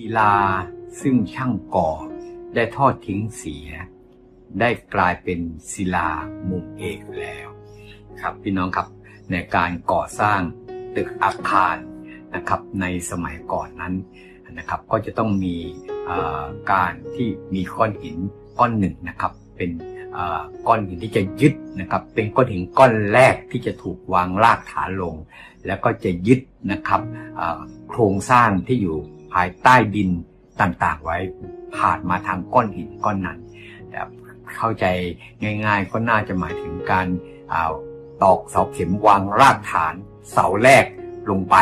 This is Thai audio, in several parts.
ศิลาซึ่งช่างก่อได้ทอดทิ้งเสีย ได้กลายเป็นศิลามุมเอกแล้วครับพี่น้องครับในการก่อสร้างตึกอาคารนะครับในสมัยก่อนนั้นนะครับก็จะต้องมีการที่มีก้อนหินก้อนหนึ่งนะครับเป็นก้อนหินที่จะยึดนะครับเป็นก้อนหินก้อนแรกที่จะถูกวางรากฐานลง แล้วก็จะยึดนะครับโครงสร้างที่อยู่ ภายใต้ดินต่างๆ ไว้ผ่านมาทางก้อนหินก้อนนั้นแต่เข้าใจง่ายๆก็น่าจะหมายถึงการอาตอกเสาเข็มวางรากฐานเสาแรกลงไป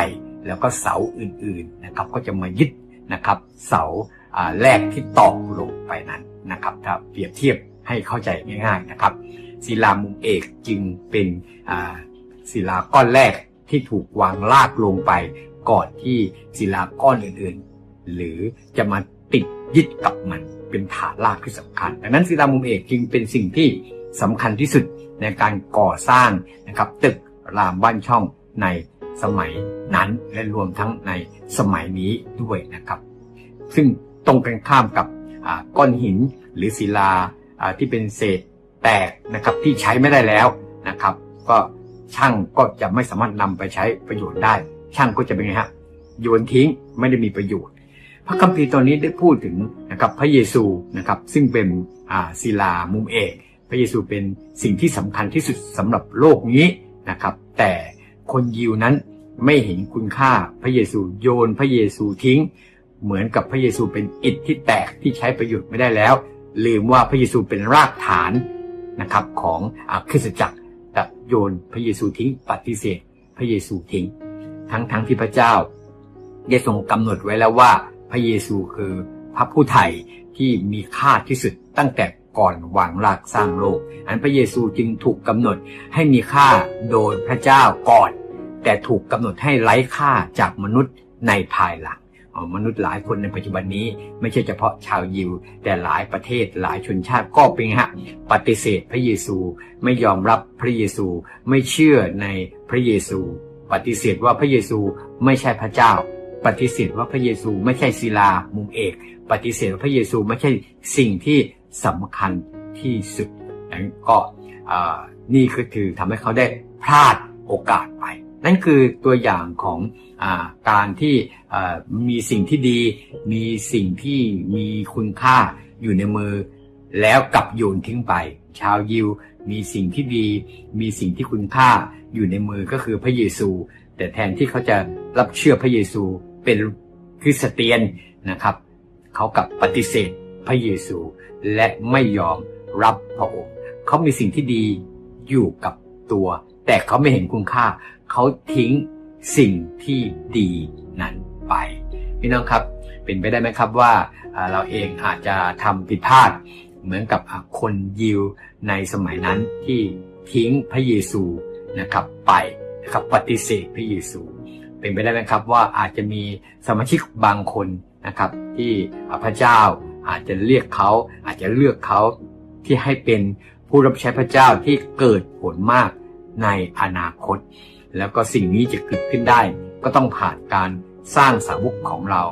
แล้วก็เสาอื่นๆนะครับก็จะมายึดนะครับเสาแรกที่ตอกลงไปนั้นนะครับถ้าเปรียบเทียบให้เข้าใจง่ายๆนะครับศิลามุมเอกจึงเป็นศิลาก้อนแรกที่ถูกวางรากลงไป ก่อนที่ศิลาก้อนอื่นๆ หรือจะมาติดยึดกับมันเป็นฐานรากที่สำคัญ ดังนั้นศิลามุมเอกจึงเป็นสิ่งที่สำคัญที่สุดในการก่อสร้างนะครับตึกรามบ้านช่องในสมัยนั้นและรวมทั้งในสมัยนี้ด้วยนะครับ ซึ่งตรงกันข้ามกับก้อนหินหรือศิลาอ่าที่เป็นเศษแตกนะครับที่ใช้ไม่ได้แล้วนะครับ ก็ช่างก็จะไม่สามารถนำไปใช้ประโยชน์ได้ ช่างก็จะเป็นไงฮะโยนทิ้งไม่ได้มีประโยชน์ พระคัมภีร์ตอนนี้ได้พูดถึงนะครับพระเยซูนะครับซึ่งเป็นศิลามุมเอกพระเยซูเป็นสิ่งที่สำคัญที่สุดสำหรับโลกนี้นะครับ แต่คนยิวนั้นไม่เห็นคุณค่าพระเยซูโยนพระเยซูทิ้ง เหมือนกับพระเยซูเป็นอิฐที่แตกที่ใช้ประโยชน์ไม่ได้แล้ว ลืมว่าพระเยซูเป็นรากฐานนะครับของอคริสตจักรแต่โยนพระเยซูทิ้งปฏิเสธ พระเยซูทิ้ง ทั้งทั้งที่พระเจ้า ได้ทรงกำหนดไว้แล้วว่าพระเยซูคือพระผู้ไถ่ที่มีค่าที่สุดตั้งแต่ก่อนวางรากสร้างโลก อันพระเยซูจึงถูกกำหนดให้มีค่าโดยพระเจ้าก่อน แต่ถูกกำหนดให้ไร้ค่าจากมนุษย์ในภายหลังมนุษย์หลายคนในปัจจุบันนี้ไม่ใช่เฉพาะชาวยิว แต่หลายประเทศหลายชนชาติก็เป็นฮะปฏิเสธพระเยซูไม่ยอมรับพระเยซูไม่เชื่อในพระเยซู ปฏิเสธว่าพระเยซูไม่ใช่พระเจ้า ปฏิเสธว่าพระเยซูไม่ใช่ศิลามุมเอก ปฏิเสธว่าพระเยซูไม่ใช่สิ่งที่สำคัญที่สุดนั้นก็นี่ก็คือทำให้เขาได้พลาดโอกาสไป นั่นคือตัวอย่างของอการที่มีสิ่งที่ดี มีสิ่งที่มีคุณค่าอยู่ในมือ แล้วกลับโยนทิ้งไป ชาวยิว มีสิ่งที่ดี มีสิ่งที่คุณค่าอยู่ในมือก็คือพระเยซู แต่แทนที่เขาจะรับเชื่อพระเยซูเป็นคริสเตียนนะครับ เขากลับปฏิเสธพระเยซูและไม่ยอมรับพระองค์ เขามีสิ่งที่ดีอยู่กับตัว แต่เขาไม่เห็นคุณค่า เขาทิ้งสิ่งที่ดีนั้นไปพี่น้องครับ เป็นไปได้ไหมครับว่าอ่าเราเองอาจจะทำผิดพลาด เหมือนกับคนยิวในสมัยนั้นที่ทิ้งพระเยซูนะครับไปนะครับปฏิเสธพระเยซู เป็นไปได้ไหมครับว่าอาจจะมีสมาชิกบางคนนะครับที่พระเจ้าอาจจะเรียกเขาอาจจะเลือกเขาที่ให้เป็นผู้รับใช้พระเจ้าที่เกิดผลมากในอนาคต แล้วก็สิ่งนี้จะเกิดขึ้นได้ ก็ต้องผ่านการสร้างสาวกของเรา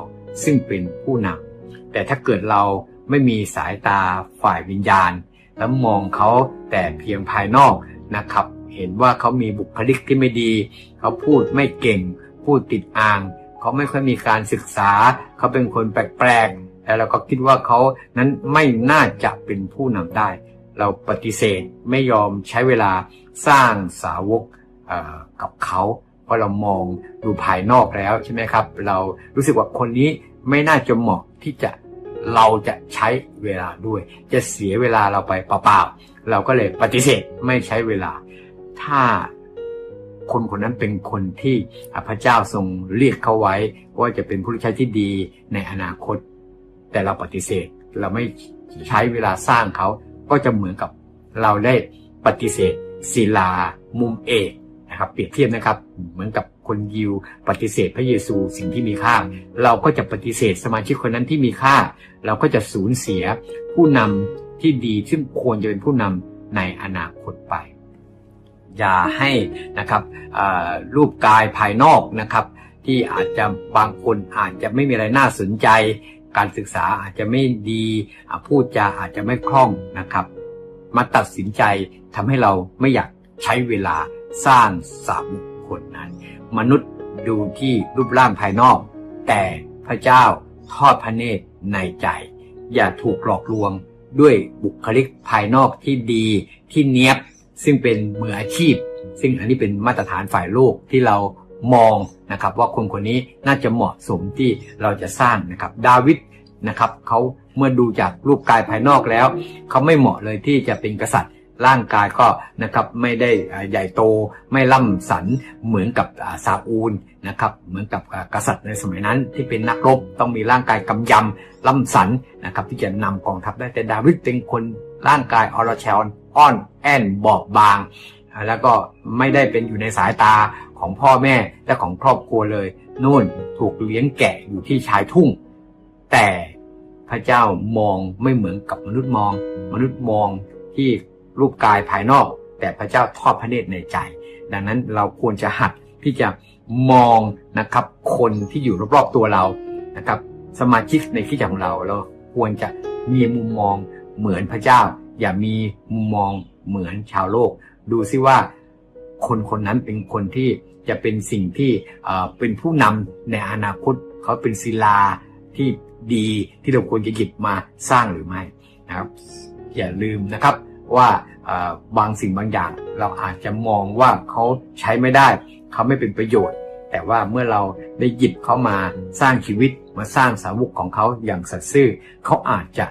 ซึ่งเป็นผู้นำแต่ถ้าเกิดเรา ไม่มีสายตาฝ่ายวิญญาณ แล้วมองเขาแต่เพียงภายนอกนะครับ เห็นว่าเขามีบุคลิกที่ไม่ดี เขาพูดไม่เก่ง พูดติดอ่าง เขาไม่ค่อยมีการศึกษา เขาเป็นคนแปลกๆแล้วเราก็คิดว่าเขานั้นไม่น่าจะเป็นผู้นำได้ เราปฏิเสธไม่ยอมใช้เวลาสร้างสาวกกับเขาเพราะเรามองดูภายนอกแล้วใช่ไหมครับ เรารู้สึกว่าคนนี้ไม่น่าจะเหมาะที่จะ เราจะใช้เวลาด้วย จะเสียเวลาเราไปเปล่าๆเราก็เลยปฏิเสธไม่ใช้เวลา ถ้าคนคนนั้นเป็นคนที่พระเจ้าทรงเรียกเขาไว้ ว่าจะเป็นผู้รับใช้ที่ดีในอนาคต แต่เราปฏิเสธเราไม่ใช้เวลาสร้างเขาก็จะเหมือนกับเราได้ปฏิเสธศิลามุมเอกนะครับเปรียบเทียบนะครับเหมือนกับ คนยิว ปฏิเสธพระเยซูสิ่งที่มีค่า เราก็จะปฏิเสธสมาชิกคนนั้นที่มีค่า เราก็จะสูญเสียผู้นำที่ดีซึ่งควรจะเป็นผู้นำในอนาคตไป อย่าให้นะครับรูปกายภายนอกนะครับ ที่อาจจะบางคนอาจจะไม่มีอะไรน่าสนใจ การศึกษาอาจจะไม่ดีพูดจาอาจจะไม่คล่องนะครับ มาตัดสินใจทำให้เราไม่อยากใช้เวลาสร้างสาม คนนั้น มนุษย์ดูที่รูปร่างภายนอก แต่พระเจ้าทอดพระเนตรในใจ อย่าถูกหลอกลวงด้วยบุคลิกภายนอกที่ดีที่เนี้ยบซึ่งเป็นมืออาชีพ ซึ่งอันนี้เป็นมาตรฐานฝ่ายโลกที่เรามองนะครับ ว่าคนคนนี้น่าจะเหมาะสมที่เราจะสร้างนะครับ ดาวิดนะครับเขาเมื่อดูจากรูปกายภายนอกแล้ว เขาไม่เหมาะเลยที่จะเป็นกษัตริย์ ร่างกายก็นะครับไม่ได้ใหญ่โตไม่ล่ำสันเหมือนกับซาอูลนะครับเหมือนกับกษัตริย์ในสมัยนั้นที่เป็นนักรบต้องมีร่างกายกำยำล่ำสันนะครับที่จะนำกองทัพได้แต่ดาวิดเป็นคนร่างกายอรชรอ่อนแอนบอบบาง แล้วก็ไม่ได้เป็นอยู่ในสายตาของพ่อแม่และของครอบครัวเลยนู่นถูกเลี้ยงแกะอยู่ที่ชายทุ่ง แต่พระเจ้ามองไม่เหมือนกับมนุษย์มอง มนุษย์มองที่ รูปกายภายนอก แต่พระเจ้าทอดพระเนตรในใจ ดังนั้นเราควรจะหัดที่จะมองนะครับ คนที่อยู่รอบๆตัวเรานะครับ สมาชิกในคิดจักของเราเราควรจะมีมุมมองเหมือนพระเจ้า อย่ามีมุมมองเหมือนชาวโลก ดูซิว่าคนคนนั้นเป็นคนที่จะเป็นสิ่งที่เอ่อเป็นผู้นำในอนาคตเขาเป็นศิลาที่ดีที่เราควรจะหยิบมาสร้างหรือไม่นะครับ อย่าลืมนะครับ ว่าบางสิ่งบางอย่าง เราอาจจะมองว่าเขาใช้ไม่ได้เขาไม่เป็นประโยชน์ แต่ว่าเมื่อเราได้หยิบเขามาสร้างชีวิตมาสร้างสาวกของเขาอย่างสัตย์ซื่อเขาอาจจะ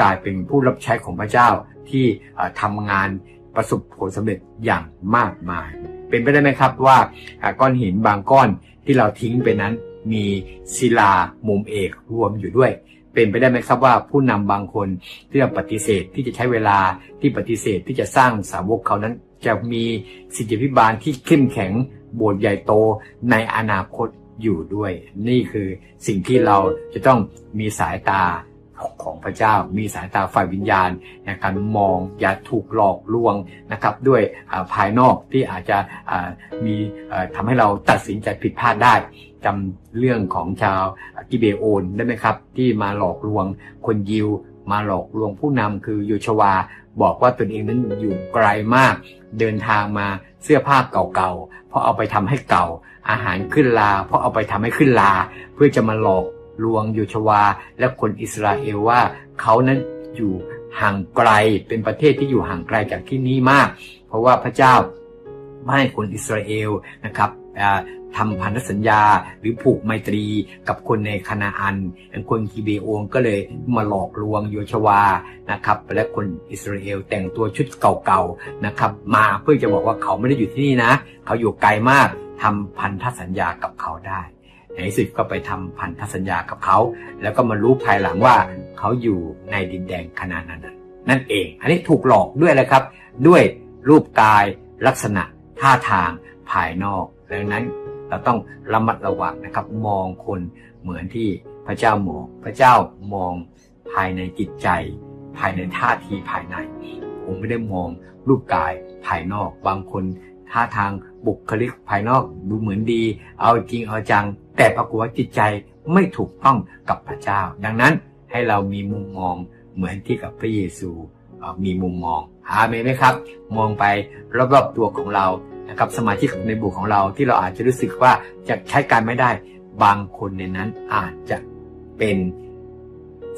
กลายเป็นผู้รับใช้ของพระเจ้าที่เอ่อทำงานประสบผลสำเร็จอย่างมากมาย เป็นไปได้ไหมครับว่าก้อนหินบางก้อนที่เราทิ้งไปนั้นมีศิลามุมเอกรวมอยู่ด้วย เป็นไปได้ไหมครับว่าผู้นำบางคนที่จะปฏิเสธที่จะใช้เวลาที่ปฏิเสธที่จะสร้างสาวกเขานั้น จะมีสิทธิพิบาลที่เข้มแข็งโบสถ์ใหญ่โตในอนาคตอยู่ด้วย นี่คือสิ่งที่เราจะต้องมีสายตา ของพระเจ้า มีสายตาฝ่ายวิญญาณในการมองอย่าถูกหลอกลวงนะครับด้วยภายนอกที่อาจจะมีเอ่อทำให้เราตัดสินใจผิดพลาดได้จำเรื่องของชาวกิเบโอนได้ไหมครับ ที่มาหลอกลวงคนยิว มาหลอกลวงผู้นำคือโยชวา บอกว่าตนเองนั้นอยู่ไกลมาก เดินทางมาเสื้อผ้าเก่าๆ เพราะเอาไปทำให้เก่า อาหารขึ้นลา เพราะเอาไปทำให้ขึ้นลา เพื่อจะมาหลอก ลวงโยชวา และคนอิสราเอลว่าเขานั้นอยู่ห่างไกลเป็นประเทศที่อยู่ห่างไกลจากที่นี้มาก เพราะว่าพระเจ้าไม่ให้คนอิสราเอลนะครับอ่าทำพันธสัญญาหรือผูกไมตรีกับคนในคานาอันคนกิเบโอนก็เลยมาหลอกลวงโยชวานะครับ และคนอิสราเอลแต่งตัวชุดเก่าๆนะครับมาเพื่อจะบอกว่าเขาไม่ได้อยู่ที่นี่นะ เขาอยู่ไกลมากทำพันธสัญญากับเขาได้ นที่สุดก็ไปทำพันธสัญญากับเขา แล้วก็มารู้ภายหลังว่าเขาอยู่ในดินแดนคานาอันนั้นนั่นเอง อันนี้ถูกหลอกด้วยอะไรครับ ด้วยรูปกายลักษณะท่าทางภายนอกดังนั้นเราต้องระมัดระวังนะครับ มองคนเหมือนที่พระเจ้ามองพระเจ้ามองภายในจิตใจ ภายในท่าทีภายในผมไม่ได้มองรูปกายภายนอก บางคนท่าทาง บุคลิกภายนอกดูเหมือนดี เอาจริงเอาจัง แต่ปรากฏว่าจิตใจไม่ถูกต้องกับพระเจ้า ดังนั้นให้เรามีมุมมองเหมือนที่กับพระเยซูมีมุมมองอาเมนไหมครับ มองไปรอบๆตัวของเรานะครับสมาชิกในบุคของเราที่เราอาจจะรู้สึกว่าจะใช้การไม่ได้ บางคนในนั้นอาจจะเป็น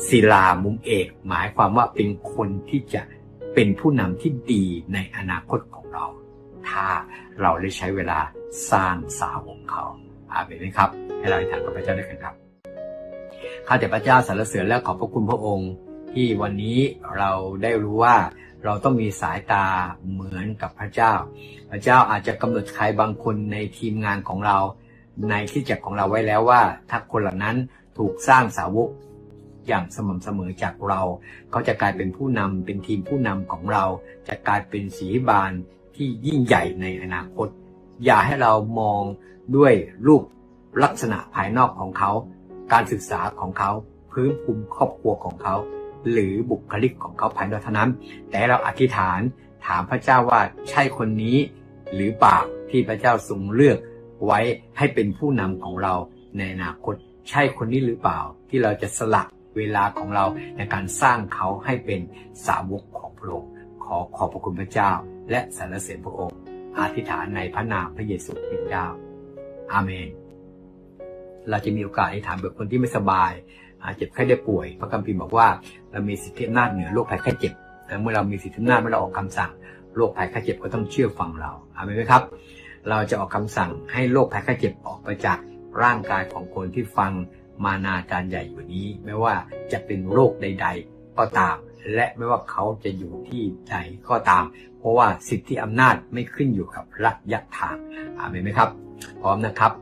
ศิลามุมเอก หมายความว่าเป็นคนที่จะเป็นผู้นำที่ดีในอนาคตของ ถ้าเราได้ใช้เวลาสร้างสาวงเขาอาเมนไหมครับ ให้เราอธิษฐานกับพระเจ้าด้วยกันครับข้าแต่พระเจ้าสรรเสริญและขอบพระคุณพระองค์ ที่วันนี้เราได้รู้ว่าเราต้องมีสายตาเหมือนกับพระเจ้า พระเจ้าอาจจะกำหนดใครบางคนในทีมงานของเรา ในคริดจักของเราไว้แล้วว่า ถ้าคนเหล่านั้นถูกสร้างสาวกอย่างสม่ำเสมอจากเรา เขาจะกลายเป็นผู้นำเป็นทีมผู้นำของเรา จะกลายเป็นสีบาน ที่ยิ่งใหญ่ในอนาคต อย่าให้เรามองด้วยรูปลักษณะภายนอกของเขา การศึกษาของเขาพื้นภูมิครอบครัวของเขา หรือบุคลิกของเขาภายนอกเท่านั้น แต่เราอธิษฐานถามพระเจ้าว่าใช่คนนี้ หรือเปล่าที่พระเจ้าทรงเลือกไว้ให้เป็นผู้นำของเราในอนาคต ใช่คนนี้หรือเปล่าที่เราจะสละเวลาของเราในการสร้างเขาให้เป็นสาวกของพระองค์ขอขอบพระคุณพระเจ้า และสรรเสริญพระองค์อธิษฐานในพระนามพระเยซูคริสต์เจ้า อาเมน เราจะมีโอกาสที่ถามแบบคนที่ไม่สบาย อาเจ็บไข้ได้ป่วย พระคัมภีร์บอกว่าเรามีสิทธิอำนาจเหนือโรคภัยไข้เจ็บแต่เมื่อเรามีสิทธิอำนาจเมื่อเราออกคำสั่งโรคภัยไข้เจ็บก็ต้องเชื่อฟังเราอาเมนไหมครับ เราจะออกคำสั่งให้โรคภัยไข้เจ็บออกไปจากร่างกายของคนที่ฟังมานาจารย์ใหญ่อยู่นี้ ไม่ว่าจะเป็นโรคใด ๆ ก็ตาม และไม่ว่าเขาจะอยู่ที่ใดก็ตาม เพราะว่าสิทธิอำนาจไม่ขึ้นอยู่กับระยะทางอาเมนไหมครับ พร้อมนะครับ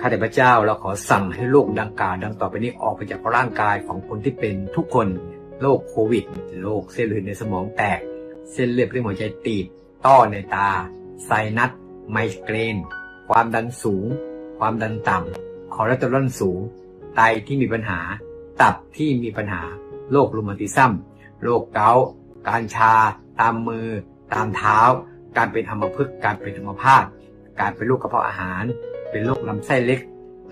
ข้าแต่พระเจ้าเราขอสั่งให้โรคดังกล่าวดังต่อไปนี้ออกไปจากร่างกายของคนที่เป็นทุกคนโรคโควิดโรคเส้นเลือดในสมองแตก เส้นเลือดในหัวใจตีบ ต้อในตา ไซนัส ไมเกรน ความดันสูง ความดันต่ำคอเลสเตอรอลสูง ไตที่มีปัญหา ตับที่มีปัญหา โรครูมาติซัมโรคเกาต์การชา ตามมือ ตามเท้า การเป็นอัมพฤกษ์การเป็นอัมพาตการเป็นโรคกระเพาะอาหาร เป็นโรคลำไส้เล็ก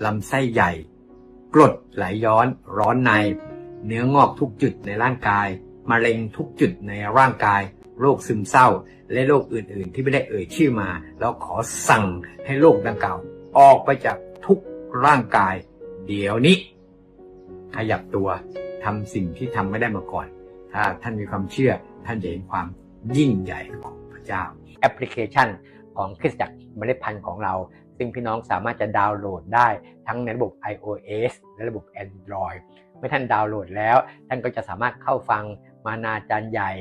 ลำไส้ใหญ่ กรดไหลย้อน ร้อนใน เนื้องอกทุกจุดในร่างกายมะเร็งทุกจุดในร่างกาย โรคซึมเศร้า และโรคอื่น ๆ ที่ไม่ได้เอ่ยชื่อมาแล้วขอสั่งให้โรคดังกล่าว ออกไปจากทุกร่างกาย เดี๋ยวนี้ ขยับตัวทำสิ่งที่ทำไม่ได้มาก่อน ถ้าท่านมีความเชื่อ ท่านจะเห็นความยิ่งใหญ่ของพระเจ้า แอปพลิเคชันของคริสตจักรเมล็ดพันธุ์ของเรา ซึ่งพี่น้องสามารถจะดาวน์โหลดได้ทั้งในระบบ iOS และระบบ Android เมื่อท่านดาวน์โหลดแล้ว ท่านก็จะสามารถเข้าฟังมานาจารย์ใหญ่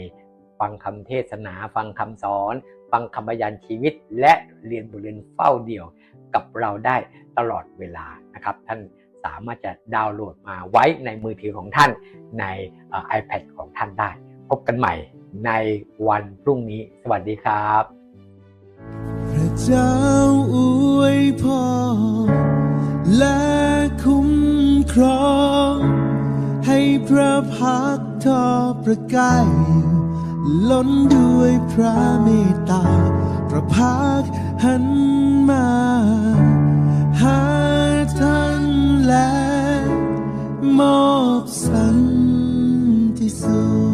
ฟังคำเทศนา ฟังคำสอน ฟังคำบรรยายชีวิต และเรียนบทเรียนเฝ้าเดี่ยวกับเราได้ตลอดเวลานะครับท่านสามารถจะดาวน์โหลดมาไว้ในมือถือของท่านในเอ่อ iPad ของท่านได้ พบกันใหม่ในวันพรุ่งนี้ สวัสดีครับ พระเจ้าอวยพรและคุ้มครอง ให้พระพักทอประกายล้นด้วยพระเมตตา พระพักหันมา หาท่านและมอบสันติสุข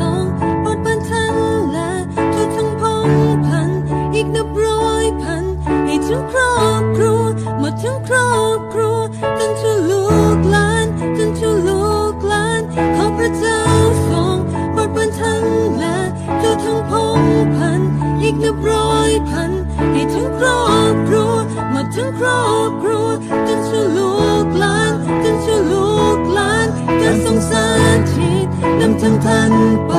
ทั้งครอบครัวหมดทั้งครอบครัวจนชั่วลูกหลานจนชั่วลูกหลานข้าพระเจ้าทรงโปรดบันทันและทุกทั้งพงพันอีกนับร้อยพันให้ทั้งครอบครัวหมดทั้งครอบครัวจนชั่วลูกหลานจนชั่วลูกหลานการทรงสาธิตนำทางท่านไป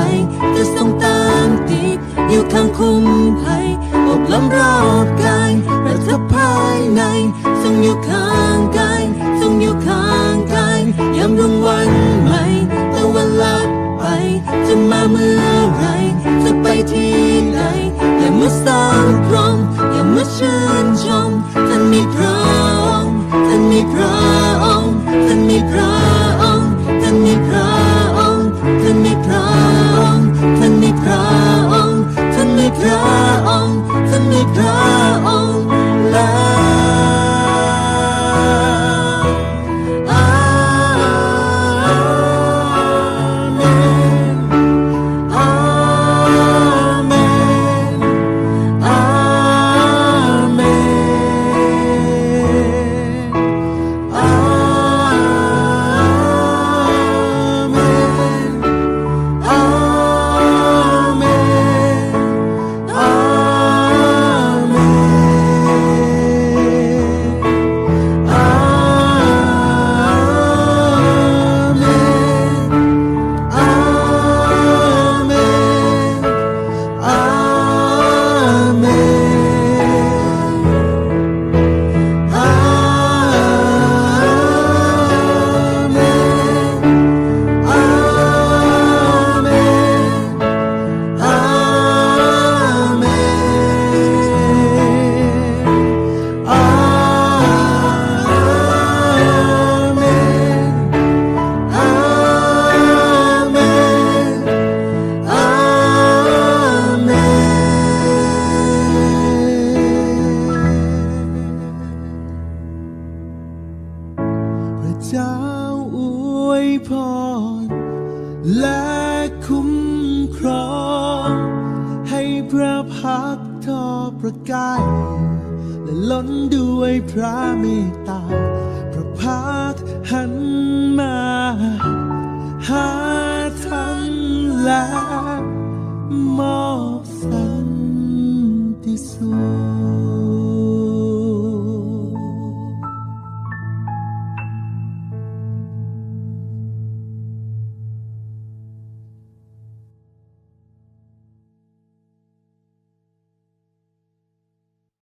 จะส่งตามติด อยู่ข้างคุ้มภัยอบล้อมรอบกายประทับภายในทรงอยู่ข้างกายทรงอยู่ข้างกายยามรุ่งวันใหม่ตะวันลับไปจะมาเมื่อไรจะไปที่ไหนอย่ามาสร้างพรหมอย่ามาชื่นชมท่านมีพระองค์ท่านมีพระองค์ท่านมีพระ อพระกาย และล้นด้วยพระเมตตา พระพักหันมา หาท่านและมอบสันติสุข